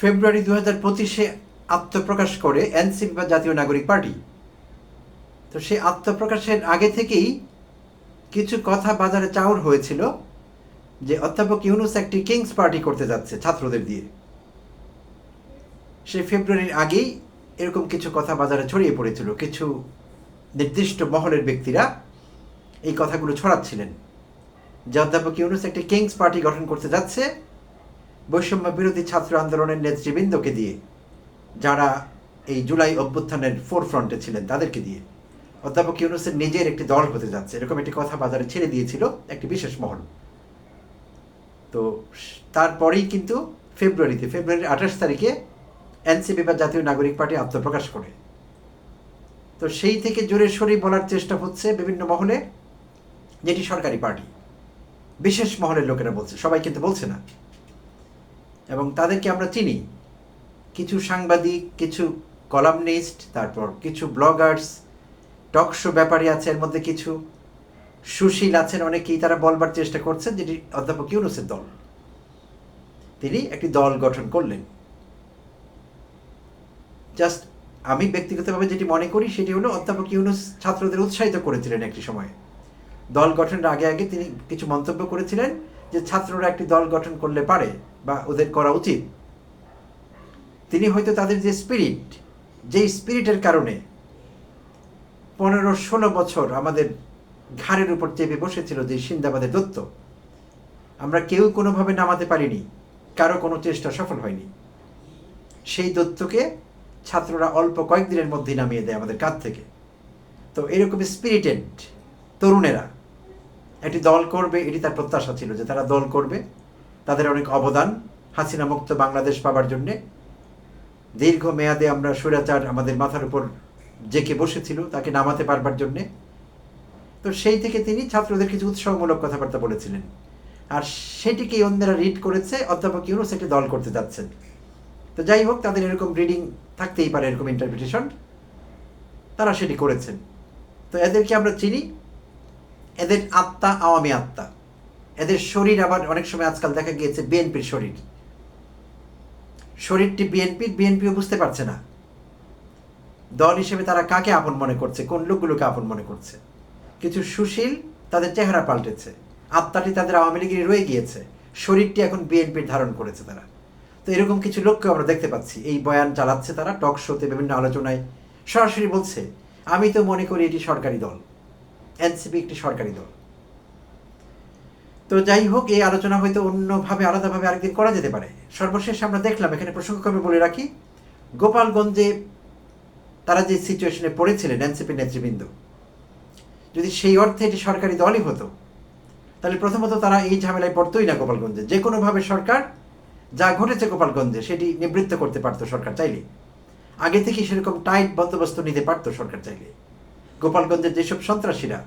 ফেব্রুয়ারি দু হাজার পঁচিশে আত্মপ্রকাশ করে এনসিপি বা জাতীয় নাগরিক পার্টি। তো সেই আত্মপ্রকাশের আগে থেকেই কিছু কথা বাজারে চাউর হয়েছিল যে অধ্যাপক ইউনুস একটি কিংস পার্টি করতে যাচ্ছে ছাত্রদের দিয়ে। সে ফেব্রুয়ারির আগেই এরকম কিছু কথা বাজারে ছড়িয়ে পড়েছিল। কিছু নির্দিষ্ট মহলের ব্যক্তিরা এই কথাগুলো ছড়াচ্ছিলেন যে অধ্যাপক ইউনুস একটি কিংস পার্টি গঠন করতে যাচ্ছে বৈষম্য বিরোধী ছাত্র আন্দোলনের নেতৃবৃন্দকে দিয়ে, যারা এই জুলাই অভ্যুত্থানের ফোর ফ্রন্টে ছিলেন তাদেরকে দিয়ে। অধ্যাপক ইউনুসের নিজের একটি দল হতে যাচ্ছে। এরকম একটি কথা বাজারে ছেড়ে দিয়েছিল একটি বিশেষ মহল। তো তারপরেই কিন্তু ফেব্রুয়ারিতে, ফেব্রুয়ারির আঠাশ তারিখে এনসিপি বা জাতীয় নাগরিক পার্টি আত্মপ্রকাশ করে। তো সেই থেকে জোরে সরি বলার চেষ্টা হচ্ছে বিভিন্ন মহলে, যেটি সরকারি পার্টি। বিশেষ মহলের লোকেরা বলছে, সবাই কিন্তু বলছে না। এবং তাদেরকে আমরা চিনি। কিছু সাংবাদিক, কিছু কলামনিস্ট, তারপর কিছু ব্লগার্স, টক শো ব্যাপারী আছে এর মধ্যে কিছু। সুশীল আছেন অনেকেই, তারা বলবার চেষ্টা করছেন যেটি অধ্যাপক ইউনুসের দল। তিনি একটি দল গঠন করলেন। জাস্ট আমি ব্যক্তিগতভাবে যেটি মনে করি, সেটি হলো অধ্যাপক ইউনুস ছাত্রদের উৎসাহিত করেছিলেন একটি সময়ে। দল গঠনের আগে আগে তিনি কিছু মন্তব্য করেছিলেন যে ছাত্ররা একটি দল গঠন করলে পারে। বা ওদের করা উচিত। তিনি হয়তো তাদের যে স্পিরিট যেই স্পিরিটের কারণে পনেরো ষোলো বছর আমাদের ঘাড়ের উপর চেপে বসেছিল যে সিন্দাবাদের দত্ত। আমরা কেউ কোনোভাবে নামাতে পারিনি, কারও কোনো চেষ্টা সফল হয়নি। সেই দত্তকে ছাত্ররা অল্প কয়েকদিনের মধ্যেই নামিয়ে দেয় আমাদের কাছ থেকে। তো এরকম স্পিরিটেড তরুণেরা একটি দল করবে, এটি তার প্রত্যাশা ছিল যে তারা দল করবে। তাদের অনেক অবদান। হাসিনা মুক্ত বাংলাদেশ পাবার জন্যে। দীর্ঘ মেয়াদে আমরা স্বৈরাচার আমাদের মাথার উপর জেকে বসেছিল, তাকে নামাতে পারবার জন্যে। তো সেই থেকে তিনি ছাত্রদের কিছু উৎসাহমূলক কথাবার্তা বলেছিলেন। আর সেটিকেই অন্যরা রিড করেছে, অধ্যাপক ইউনুস একটি দল করতে যাচ্ছেন। তো যাই হোক, তাদের এরকম রিডিং থাকতেই পারে এরকম ইন্টারপ্রিটেশন তারা সেটি করেছেন। তো এদেরকে আমরা চিনি। এদের আত্মা আওয়ামী আত্মা। এদের শরীর আবার অনেক সময় আজকাল দেখা গিয়েছে বিএনপির শরীর। শরীরটি বিএনপির, বিএনপিও বুঝতে পারছে না। দল হিসেবে তারা কাকে আপন মনে করছে, কোন লোকগুলোকে আপন মনে করছে? কিছু সুশীল তাদের চেহারা পাল্টেছে, আত্মাটি তাদের আওয়ামী লীগের রয়ে গিয়েছে, শরীরটি এখন বিএনপির ধারণ করেছে তারা। তো এরকম কিছু লোককে আমরা দেখতে পাচ্ছি, এই বয়ান চালাচ্ছে তারা টক শোতে বিভিন্ন আলোচনায়, সরাসরি বলছে, আমি তো মনে করি এটি সরকারি দল, এনসিপি একটি সরকারি দল। তো যাই হোক, এই আলোচনা হয়তো অন্যভাবে, আলাদাভাবে আরেকদিন করা যেতে পারে। সর্বশেষ আমরা দেখলাম, এখানে প্রসঙ্গক্রমে বলে রাখি, গোপালগঞ্জে তারা যে সিচুয়েশনে পড়েছিলেন, এনসিপি নেতৃবৃন্দ, যদি সেই অর্থে এটি সরকারি দলই হতো, তাহলে প্রথমত তারা এই ঝামেলায় পড়তোই না গোপালগঞ্জে। যে কোনোভাবে সরকার যা ঘটেছে গোপালগঞ্জে, সেটি নিবৃত্ত করতে পারতো সরকার চাইলে। আগে থেকে সেরকম টাইট বন্দোবস্ত নিতে পারতো সরকার চাইলে। গোপালগঞ্জের যেসব সন্ত্রাসীরা,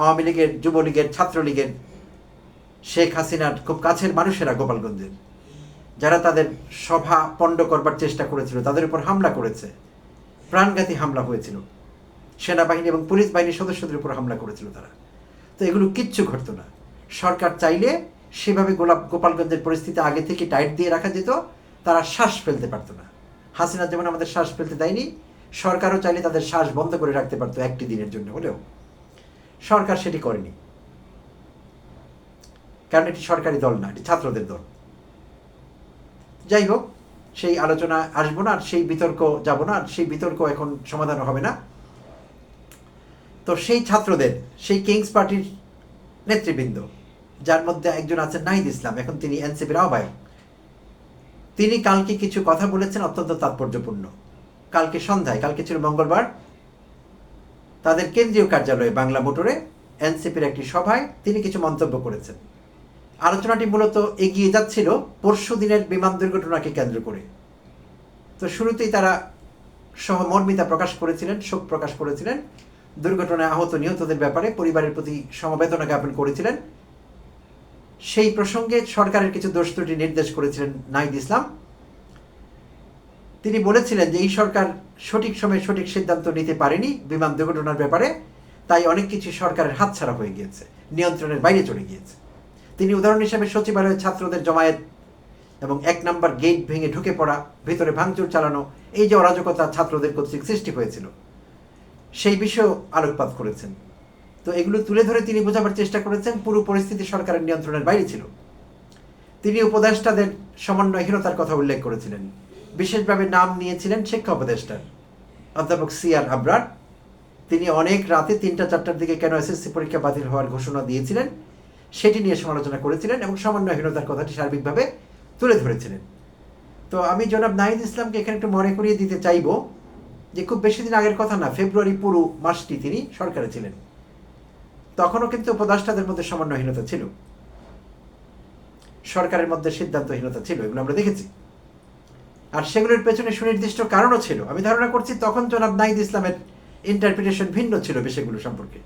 আওয়ামী লীগের, যুবলীগের, ছাত্রলীগের শেখ হাসিনার খুব কাছের মানুষেরা গোপালগঞ্জের যারা তাদের সভা পণ্ড করবার চেষ্টা করেছিল, তাদের উপর হামলা করেছে, প্রাণঘাতী হামলা হয়েছিল। সেনাবাহিনী এবং পুলিশ বাহিনীর সদস্যদের উপর হামলা করেছিল তারা। তো এগুলো কিচ্ছু ঘটতো না। সরকার চাইলে সেভাবে গোলাপ, গোপালগঞ্জের পরিস্থিতি আগে থেকে টাইট দিয়ে রাখা যেত, তারা শ্বাস ফেলতে পারতো না। হাসিনা যেমন আমাদের শ্বাস ফেলতে দেয়নি, সরকারও চাইলে তাদের শ্বাস বন্ধ করে রাখতে পারতো একটি দিনের জন্য হলেও। সরকার সেটি করেনি। কারণ এটি সরকারি দল না, এটি ছাত্রদের দল। যাই হোক সেই আলোচনা আসব না, আর সেই বিতর্ক যাব না, আর সেই বিতর্ক এখন সমাধান হবে না। তো সেই ছাত্রদের, সেই কিংস পার্টির নেতৃবৃন্দ, যার মধ্যে একজন আছেন নাহিদ ইসলাম, এখন তিনি এনসিপির আহ্বায়ক, তিনি কালকে কিছু কথা বলেছেন অত্যন্ত তাৎপর্যপূর্ণ। কালকে সন্ধ্যায়, কালকে ছিল মঙ্গলবার, তাদের কেন্দ্রীয় কার্যালয়ে বাংলা মোটরে এনসিপির একটি সভায় তিনি কিছু মন্তব্য করেছেন। আলোচনাটি মূলত এগিয়ে যাচ্ছিল পরশু দিনের বিমান দুর্ঘটনাকে কেন্দ্র করে। তো শুরুতেই তারা সহমর্মিতা প্রকাশ করেছিলেন, শোক প্রকাশ করেছিলেন। দুর্ঘটনায় আহত নিহতদের ব্যাপারে পরিবারের প্রতি সমবেদনা জ্ঞাপন করেছিলেন। সেই প্রসঙ্গে সরকারের কিছু দোষ ত্রুটি নির্দেশ করেছিলেন নাইদ ইসলাম। তিনি বলেছিলেন যে, এই সরকার সঠিক সময়ে সঠিক সিদ্ধান্ত নিতে পারেনি বিমান দুর্ঘটনার ব্যাপারে। তাই অনেক কিছু সরকারের হাতছাড়া হয়ে গিয়েছে, নিয়ন্ত্রণের বাইরে চলে গিয়েছে। তিনি উদাহরণ হিসেবে সচিবালয়ের ছাত্রদের জমায়েত এবং এক নাম্বার গেট ভেঙে ঢুকে পড়া, ভিতরে ভাঙচুর চালানো, এই যে অরাজকতা ছাত্রদের কর্তৃক সৃষ্টি হয়েছিল, সেই বিষয়েও আলোকপাত করেছেন। তো এগুলো তুলে ধরে তিনি বোঝাবার চেষ্টা করেছেন, পুরো পরিস্থিতি সরকারের নিয়ন্ত্রণের বাইরে ছিল। তিনি উপদেষ্টাদের সমন্বয়হীনতার কথা উল্লেখ করেছিলেন। বিশেষভাবে নাম নিয়েছিলেন শিক্ষা উপদেষ্টার অধ্যাপক সি আর আবরার। তিনি অনেক রাতে তিনটা, চারটার দিকে কেন এসএসসি পরীক্ষা বাতিল হওয়ার ঘোষণা দিয়েছিলেন। সেটি নিয়ে সমালোচনা করেছিলেন এবং সমন্বয়হীনতার কথাটি সার্বিকভাবে তুলে ধরেছিলেন। তো আমি জনাব নাহিদ ইসলামকে এখানে একটু মনে করিয়ে দিতে চাইব যে খুব বেশি দিন আগের কথা না, ফেব্রুয়ারি পুরো মাসটি তিনি সরকারে ছিলেন। তখনও কিন্তু উপদেষ্টাদের মধ্যে সমন্বয়হীনতা ছিল। সরকারের মধ্যে সিদ্ধান্তহীনতা ছিল এগুলো আমরা দেখেছি। আর সেগুলোর পেছনে সুনির্দিষ্ট কারণও ছিল। আমি ধারণা করছি তখন জনাব নাহিদ ইসলামের ইন্টারপ্রিটেশন ভিন্ন ছিল বিষয়গুলো সম্পর্কে।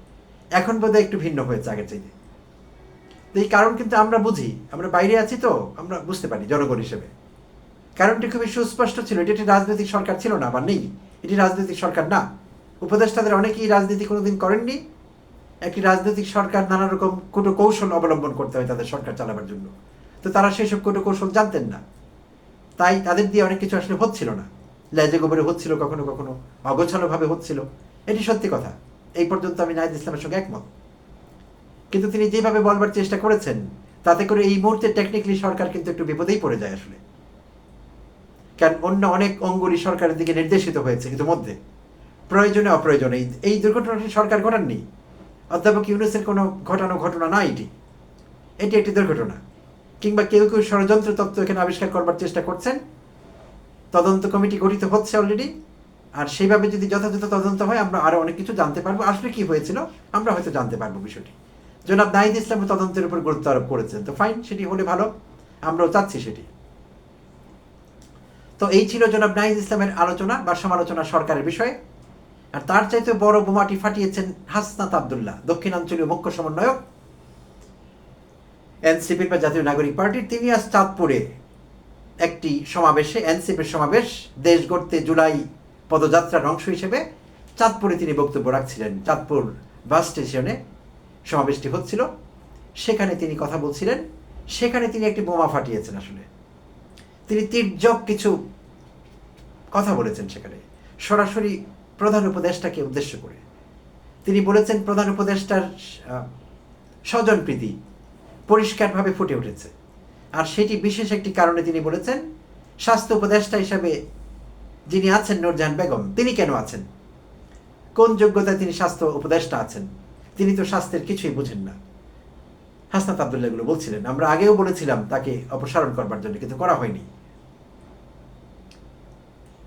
এখন বোধহয় একটু ভিন্ন হয়েছে আগের চাইতে। তো এই কারণ কিন্তু আমরা বুঝি। আমরা বাইরে আছি তো, আমরা বুঝতে পারি জনগণ হিসেবে। কারণটি খুবই সুস্পষ্ট ছিল। এটি একটি রাজনৈতিক সরকার ছিল না বা নেই। এটি রাজনৈতিক সরকার না। উপদেষ্টাদের অনেকেই রাজনীতি কোনোদিন করেননি। একটি রাজনৈতিক সরকার নানা রকম কৌশল অবলম্বন করতে হয় তাদের সরকার চালাবার জন্য। তো তারা সেসব কৌশল জানতেন না। তাই তাদের দিয়ে অনেক কিছু আসলে হচ্ছিল না। লেজে গোবরে হচ্ছিল, কখনো কখনো অগোছালোভাবে হচ্ছিল। এটি সত্যি কথা। এই পর্যন্ত আমি নাহিদ ইসলামের সঙ্গে একমত। কিন্তু তিনি যেভাবে বলবার চেষ্টা করেছেন, তাতে করে এই মুহূর্তে টেকনিক্যালি সরকার কিন্তু একটু বিপদেই পড়ে যায় আসলে। কারণ অন্য অনেক অঙ্গুলি সরকারের দিকে নির্দেশিত হয়েছে কিন্তু মধ্যে। প্রয়োজনে অপ্রয়োজনে। এই- দুর্ঘটনাটি সরকার ঘটাননি অধ্যাপক ইউনুসের কোনো ঘটানো ঘটনা না এটি। এটি একটি দুর্ঘটনা। কিংবা কেউ কেউ ষড়যন্ত্র তত্ত্ব এখানে আবিষ্কার করবার চেষ্টা করছেন। তদন্ত কমিটি গঠিত হচ্ছে অলরেডি আর সেইভাবে যদি যথাযথ তদন্ত হয়, আমরা আরও অনেক কিছু জানতে পারব। আসলে কি হয়েছিল, আমরা হয়তো জানতে পারব বিষয়টি। জনাব নাহিদ ইসলাম তদন্তের উপর গুরুত্ব আরোপ করেছেন। তো ফাইন সেটি হলে ভালো। আমরাও চাচ্ছি সেটি। তো এই ছিল জনাব নাহিদ ইসলামের আলোচনা বা সমালোচনা সরকারের বিষয়ে। আর তার চাইতে বড় বোমাটি ফাটিয়েছেন হাসনাত আবদুল্লাহ, দক্ষিণাঞ্চলীয় মুখ্য সমন্বয়ক। এনসিপির বা জাতীয় নাগরিক পার্টির। তিনি আজ চাঁদপুরে একটি সমাবেশে, এনসিপির সমাবেশ, দেশ গড়তে জুলাই পদযাত্রার অংশ হিসেবে চাঁদপুরে তিনি বক্তব্য রাখছিলেন। চাঁদপুর বাস স্টেশনে সমাবেশটি হচ্ছিল। সেখানে তিনি কথা বলছিলেন। সেখানে তিনি একটি বোমা ফাটিয়েছেন আসলে। তিনি তির্যক কিছু কথা বলেছেন সেখানে। সরাসরি প্রধান উপদেষ্টাকে উদ্দেশ্য করে। তিনি বলেছেন, প্রধান উপদেষ্টার স্বজনপ্রীতি পরিষ্কারভাবে ফুটে উঠেছে। আর সেটি বিশেষ একটি কারণে তিনি বলেছেন, স্বাস্থ্য উপদেষ্টা হিসাবে যিনি আছেন, নূরজাহান বেগম, তিনি কেন আছেন? কোন যোগ্যতায় তিনি স্বাস্থ্য উপদেষ্টা আছেন? তিনি তো স্বাস্থ্যের কিছুই বুঝেন না। হাসনাত আবদুল্লাহ এগুলো বলছিলেন। আমরা আগেও বলেছিলাম তাকে অপসারণ করবার জন্য, কিন্তু করা হয়নি।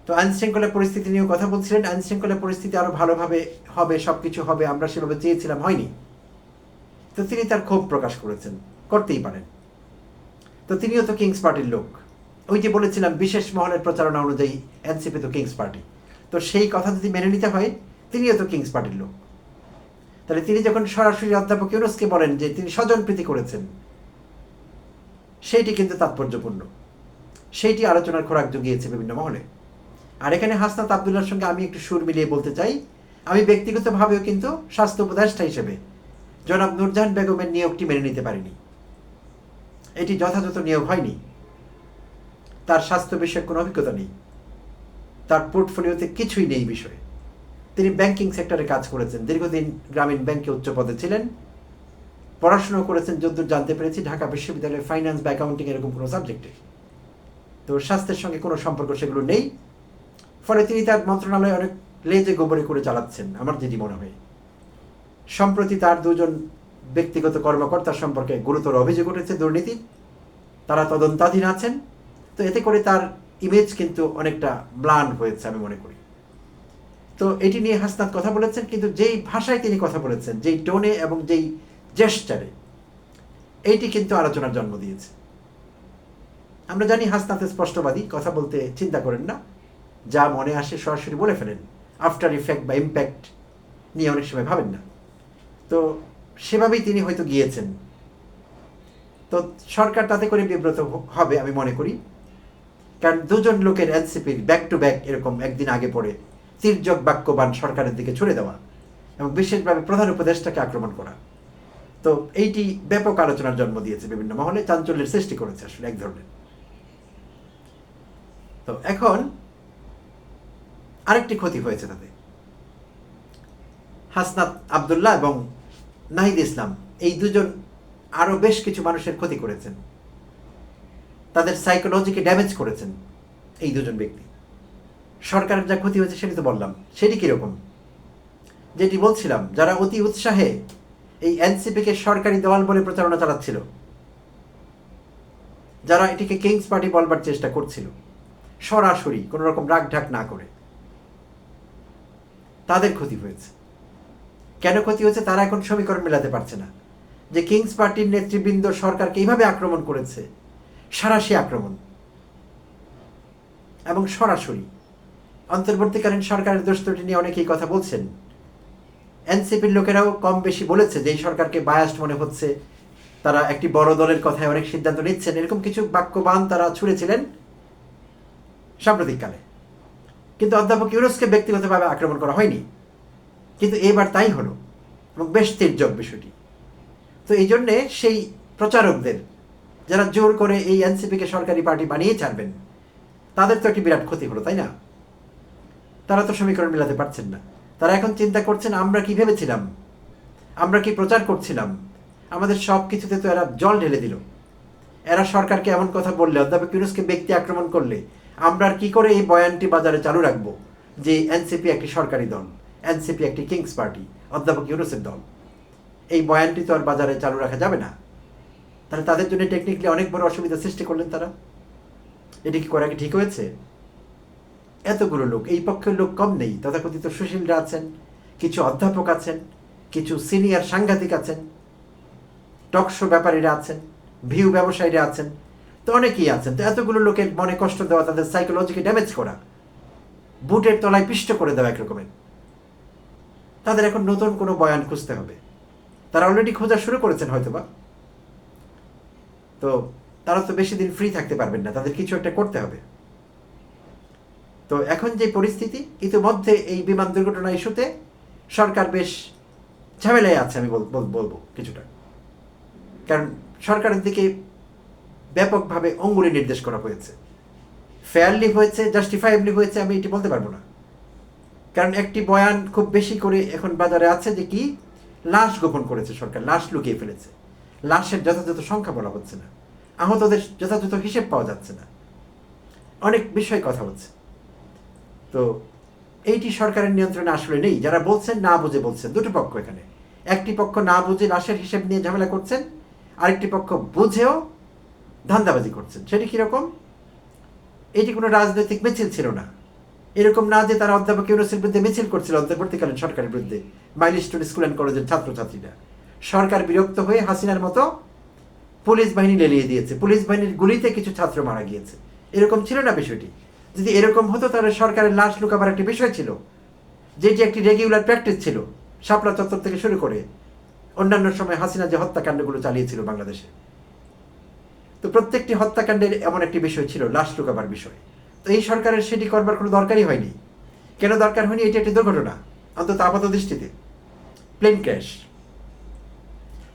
তো আইন শৃঙ্খলা পরিস্থিতি নিয়েও কথা বলছিলেন। আইন শৃঙ্খলা পরিস্থিতি আরও ভালোভাবে হবে, সবকিছু হবে, আমরা সেভাবে চেয়েছিলাম, হয়নি। তো তিনি তার ক্ষোভ প্রকাশ করেছেন, করতেই পারেন। তো তিনিও তো কিংস পার্টির লোক। ওই যে বলেছিলাম, বিশেষ মহলের প্রচারণা অনুযায়ী এনসিপি তো কিংস পার্টি তো সেই কথা যদি মেনে নিতে হয়, তিনিও তো কিংস পার্টির লোক। তাহলে তিনি যখন সরাসরি অধ্যাপক ইউনুসকে বলেন যে তিনি স্বজনপ্রীতি করেছেন, সেইটি কিন্তু তাৎপর্যপূর্ণ। সেইটি আলোচনার খোরাক জুগিয়েছে বিভিন্ন মহলে। আর এখানে হাসনাত আবদুল্লার সঙ্গে আমি একটু সুর মিলিয়ে বলতে চাই, আমি ব্যক্তিগতভাবেও কিন্তু স্বাস্থ্য উপদেষ্টা হিসেবে জনাব নুরজাহান বেগমের নিয়োগটি মেনে নিতে পারিনি। এটি যথাযথ নিয়োগ হয়নি। তার স্বাস্থ্য বিষয়ে কোনো অভিজ্ঞতা নেই। তার পোর্টফোলিওতে কিছুই নেই বিষয়ে। তিনি ব্যাংকিং সেক্টরে কাজ করেছেন। দীর্ঘদিন গ্রামীণ ব্যাংকে উচ্চ পদে ছিলেন। পড়াশোনা করেছেন, যদ্দূর জানতে পেরেছি, ঢাকা বিশ্ববিদ্যালয়ের ফাইন্যান্স বা অ্যাকাউন্টিং এরকম কোনো সাবজেক্টে তো স্বাস্থ্যের সঙ্গে কোনো সম্পর্ক সেগুলো নেই। ফলে তিনি তার মন্ত্রণালয় অনেক লেজে গোবরে করে চালাচ্ছেন, আমার যেটি মনে হয়। সম্প্রতি তার দুজন ব্যক্তিগত কর্মকর্তার সম্পর্কে গুরুতর অভিযোগ উঠেছে দুর্নীতি। তারা তদন্তাধীন আছেন। তো এতে করে তার ইমেজ কিন্তু অনেকটা ম্লান হয়েছে, আমি মনে করি। তো এটি নিয়ে হাসনাত কথা বলেছেন, কিন্তু যেই ভাষায় তিনি কথা বলেছেন, যেই টোনে এবং যেই জেস্টারে, এইটি কিন্তু আলোচনার জন্ম দিয়েছে। আমরা জানি হাসনাতে স্পষ্টবাদী, কথা বলতে চিন্তা করেন না। যা মনে আসে সরাসরি বলে ফেলেন। আফটার ইফেক্ট বা ইম্প্যাক্ট নিয়ে অনেক সময় ভাবেন না। তো সেভাবেই তিনি হয়তো গিয়েছেন। তো সরকার তাতে করে বিব্রত হবে, আমি মনে করি। কারণ দুজন লোকের এনসিপির ব্যাক টু ব্যাক এরকম একদিন আগে পড়ে। তির্যক বাক্যবান সরকারের দিকে ছুড়ে দেওয়া এবং বিশেষভাবে প্রধান উপদেষ্টাকে আক্রমণ করা। তো এইটি ব্যাপক আলোচনার জন্ম দিয়েছে বিভিন্ন মহলে, চাঞ্চল্যের সৃষ্টি করেছে আসলে এক ধরনের। তো এখন আরেকটি ক্ষতি হয়েছে তাদের হাসনাত আবদুল্লাহ এবং নাহিদ ইসলাম এই দুজন আরও বেশ কিছু মানুষের ক্ষতি করেছেন। তাদের সাইকোলজিকে ড্যামেজ করেছেন এই দুজন ব্যক্তি। সরকারের যা ক্ষতি হয়েছে সেটি তো বললাম। সেটি কীরকম? যেটি বলছিলাম, যারা অতি উৎসাহে এই এনসিপিকে সরকারি দেওয়াল বলে প্রচারণা চালাচ্ছিল, যারা এটিকে কিংস পার্টি বলবার চেষ্টা করছিল, সরাসরি কোনো রকম রাগ ঢাক না করে, তাদের ক্ষতি হয়েছে। কেন ক্ষতি হয়েছে তারা এখন সমীকরণ মেলাতে পারছে না, যে কিংস পার্টির নেতৃবৃন্দ সরকারকে এইভাবে আক্রমণ করেছে সারাশি আক্রমণ, এবং সরাসরি অন্তর্বর্তীকালীন সরকারের দোষ ত্রুটি নিয়ে অনেকেই কথা বলছেন। এনসিপির লোকেরাও কম বেশি বলেছে যে, এই সরকারকে বায়াস্ট মনে হচ্ছে। তারা একটি বড় দলের কথায় অনেক সিদ্ধান্ত নিচ্ছেন। এরকম কিছু বাক্যবান তারা ছুড়েছিলেন সাম্প্রতিককালে। কিন্তু অধ্যাপক ইউরোসকে ব্যক্তিগতভাবে আক্রমণ করা হয়নি। কিন্তু এবার তাই হলো, এবং বেশ তির্যক বিষয়টি। তো এই জন্যে সেই প্রচারকদের, যারা জোর করে এই এনসিপিকে সরকারি পার্টি বানিয়ে ছাড়বেন, তাদের তো একটি বিরাট ক্ষতি হলো, তাই না? তারা তো সমীকরণ মেলাতে পারছেন না। তারা এখন চিন্তা করছেন, আমরা কি ভেবেছিলাম? আমরা কি প্রচার করছিলাম? আমাদের সব কিছুতে তো এরা জল ঢেলে দিল। এরা সরকারকে এমন কথা বললে, অধ্যাপক ইউনুসকে ব্যক্তি আক্রমণ করলে, আমরা আর কি করে এই বয়ানটি বাজারে চালু রাখব যে এনসিপি একটি সরকারি দল, এনসিপি একটি কিংস পার্টি, অধ্যাপক ইউনুসের দল? এই বয়ানটি তো আর বাজারে চালু রাখা যাবে না। তাহলে তাদের জন্য টেকনিক্যালি অনেক বড় অসুবিধা সৃষ্টি করলেন তারা। এটি কি করা কি ঠিক হয়েছে? এতগুলো লোক, এই পক্ষের লোক কম নেই। তথাকথিত সুশীলরা আছেন, কিছু অধ্যাপক আছেন, কিছু সিনিয়র সাংঘাতিক আছেন টকশো ব্যাপারীরা আছেন, ভিউ ব্যবসায়ীরা আছেন, তো অনেকেই আছেন। তো এতগুলো লোকের মনে কষ্ট দেওয়া, তাদের সাইকোলজিকে ড্যামেজ করা, বুটের তলায় পিষ্ট করে দেওয়া একরকমের তাদের এখন নতুন কোনো বয়ান খুঁজতে হবে। তারা অলরেডি খোঁজা শুরু করেছেন হয়তোবা। তো তারা তো বেশি দিন ফ্রি থাকতে পারবেন না, তাদের কিছু একটা করতে হবে। তো এখন যে পরিস্থিতি, ইতিমধ্যে এই বিমান দুর্ঘটনা ইস্যুতে সরকার বেশ ঝামেলায় আছে, আমি বলব কিছুটা। কারণ সরকারের দিকে ব্যাপকভাবে অঙ্গুলি নির্দেশ করা হয়েছে। ফেয়ারলি হয়েছে জাস্টিফাইবলি হয়েছে, আমি এটি বলতে পারব না। কারণ একটি বয়ান খুব বেশি করে এখন বাজারে আছে যে কি, লাশ গোপন করেছে সরকার, লাশ লুকিয়ে ফেলেছে। লাশের যথাযথ সংখ্যা বলা হচ্ছে না। আহতদের যথাযথ হিসেব পাওয়া যাচ্ছে না। অনেক বিষয় কথা হচ্ছে। তো এইটি সরকারের নিয়ন্ত্রণে আসলে নেই। যারা বলছেন না বুঝে বলছেন। দুটো পক্ষ এখানে। একটি পক্ষ না বুঝে লাশের হিসেব নিয়ে ঝামেলা করছেন, আরেকটি পক্ষ বুঝেও ধান্দাবাজি করছেন। সেটি কীরকম এটি কোনো রাজনৈতিক মিছিল ছিল না। এরকম না যে তারা অধ্যাপক ইউনুসের বিরুদ্ধে মিছিল করছিল, অন্তর্বর্তীকালীন সরকারের বিরুদ্ধে। মাইলস্টোন স্কুল অ্যান্ড কলেজের ছাত্রছাত্রীরা। সরকার বিরক্ত হয়ে হাসিনার মতো পুলিশ বাহিনী লেলিয়ে দিয়েছে। পুলিশ বাহিনীর গুলিতে কিছু ছাত্র মারা গিয়েছে। এরকম ছিল না বিষয়টি। যদি এরকম হতো, তাহলে সরকারের লাশ লুকাবার একটি বিষয় ছিল, যেটি একটি রেগুলার প্র্যাকটিস ছিল, শাপলা চত্বর থেকে শুরু করে অন্যান্য সময় হাসিনা যে হত্যাকাণ্ডগুলো চালিয়েছিল বাংলাদেশে। তো প্রত্যেকটি হত্যাকাণ্ডের এমন একটি বিষয় ছিল, লাশ লুকাবার বিষয়। তো এই সরকারের সেটি করবার কোনো দরকারই হয়নি। কেন দরকার হয়নি? এটি একটি দুর্ঘটনা, অন্তত আপাত দৃষ্টিতে। প্লেন ক্র্যাশ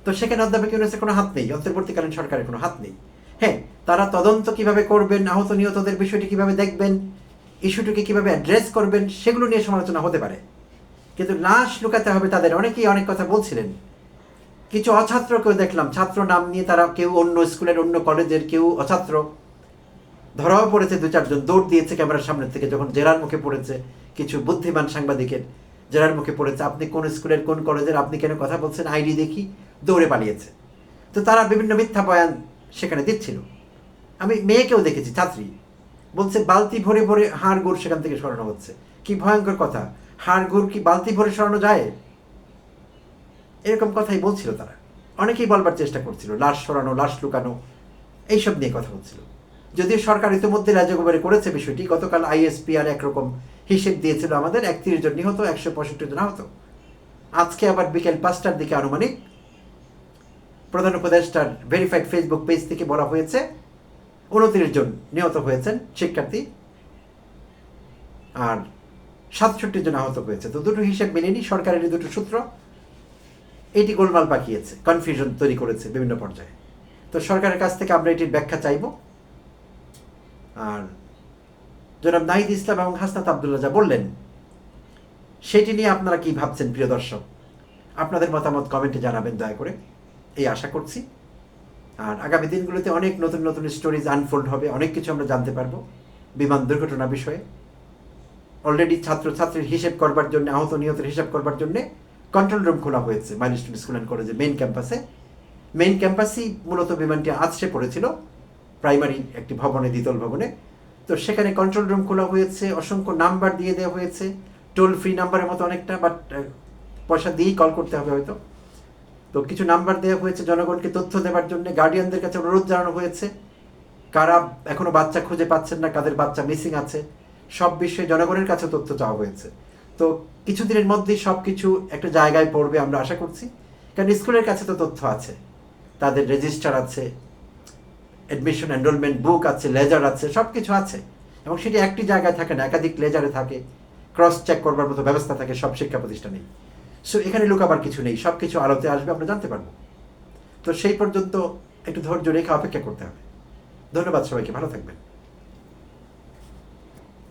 তো সেখানে অধ্যাপক ইউনুসের কোনো হাত নেই, অন্তর্বর্তীকালীন সরকারের কোনো হাত নেই। হ্যাঁ তারা তদন্ত কীভাবে করবেন, আহত, নিহতদের বিষয়টি কীভাবে দেখবেন, ইস্যুটিকে কীভাবে অ্যাড্রেস করবেন, সেগুলো নিয়ে সমালোচনা হতে পারে। কিন্তু লাশ লুকাতে হবে তাদের। অনেকেই অনেক কথা বলছিলেন। কিছু অছাত্রকেও দেখলাম। ছাত্র নাম নিয়ে তারা কেউ অন্য স্কুলের, অন্য কলেজের কেউ অছাত্র। ধরাও পড়েছে দু চারজন। দৌড় দিয়েছে ক্যামেরার সামনে থেকে যখন জেরার মুখে পড়েছে কিছু বুদ্ধিমান সাংবাদিকের। জেরার মুখে পড়েছে, আপনি কোন স্কুলের, কোন কলেজের, আপনি কেন কথা বলছেন? আইডি দেখি, দৌড়ে পালিয়েছে। তো তারা বিভিন্ন মিথ্যা বয়ান সেখানে দিচ্ছিল। আমি মেয়েকেও দেখেছি, ছাত্রী। বলছে, বালতি ভরে ভরে হাড় গুড় সেখান থেকে সরানো হচ্ছে। কি ভয়ঙ্কর কথা। হাড় গুড় কি বালতি ভরে সরানো যায়? এরকম কথাই বলছিল তারা। অনেকেই বলবার চেষ্টা করছিল, লাশ সরানো, লাশ লুকানো, এইসব নিয়ে কথা বলছিল। যদিও সরকার ইতিমধ্যে রাজ্যগোবরে করেছে বিষয়টি, গতকাল আইএসপি আর একরকম হিসেব দিয়েছিল আমাদের, একত্রিশ জন নিহত, একশো পঁয়ষট্টি জন আহত। আজকে আবার বিকেল পাঁচটার দিকে আনুমানিক প্রধান উপদেষ্টার ভেরিফাইড ফেসবুক পেজ থেকে বলা হয়েছে, উনত্রিশ জন নিহত হয়েছেন শিক্ষার্থী আর সাতষট্টি জন আহত হয়েছে। তো দুটো হিসেব মেলেনি সরকারের দুটো সূত্র। এটি গোলমাল পাকিয়েছে কনফিউশন তৈরি করেছে বিভিন্ন পর্যায়ে। তো সরকারের কাছ থেকে আমরা এটির ব্যাখ্যা চাইব। আর জনাব নাহিদ ইসলাম এবং হাসনাত আবদুল্লাহ যা বললেন, সেটি নিয়ে আপনারা কি ভাবছেন প্রিয় দর্শক? আপনাদের মতামত কমেন্টে জানাবেন দয়া করে। এই আশা করছি। আর আগামী দিনগুলোতে অনেক নতুন নতুন স্টোরিজ আনফোল্ড হবে, অনেক কিছু আমরা জানতে পারব বিমান দুর্ঘটনা বিষয়ে। অলরেডি ছাত্রছাত্রীর হিসেব করবার জন্য, আহত নিহতের হিসাব করবার জন্য কন্ট্রোল রুম খোলা হয়েছে মাইলস্টোন স্কুল অ্যান্ড কলেজে মেইন ক্যাম্পাসে মেইন ক্যাম্পাসই মূলত বিমানটি আছড়ে পড়েছিল প্রাইমারি একটি ভবনে, দ্বিতল ভবনে। তো সেখানে কন্ট্রোল রুম খোলা হয়েছে, অসংখ্য নাম্বার দিয়ে দেওয়া হয়েছে টোল ফ্রি নাম্বারের মতো অনেকটা বাট পয়সা দিয়েই কল করতে হবে হয়তো। তো কিছু নাম্বার দেওয়া হয়েছে জনগণকে তথ্য দেওয়ার জন্য। গার্ডিয়ানদের কাছে অনুরোধ জানানো হয়েছে, কারা এখনও বাচ্চা খুঁজে পাচ্ছেন না, কাদের বাচ্চা মিসিং আছে, সব বিষয়ে জনগণের কাছে তথ্য চাওয়া হয়েছে। তো কিছুদিনের মধ্যেই সব কিছু একটা জায়গায় পড়বে আমরা আশা করছি। কারণ স্কুলের কাছে তো তথ্য আছে, তাদের রেজিস্টার আছে অ্যাডমিশন এনরোলমেন্ট বুক আছে লেজার আছে সব কিছু আছে। এবং সেটি একটি জায়গায় থাকে না, একাধিক লেজারে থাকে ক্রস চেক করবার মতো ব্যবস্থা থাকে সব শিক্ষা প্রতিষ্ঠানেই। সো এখানে লুকাবার কিছু নেই সব কিছু আলোতে আসবে, আমরা জানতে পারব। তো সেই পর্যন্ত একটু ধৈর্য রেখে অপেক্ষা করতে হবে। ধন্যবাদ সবাইকে, ভালো থাকবেন।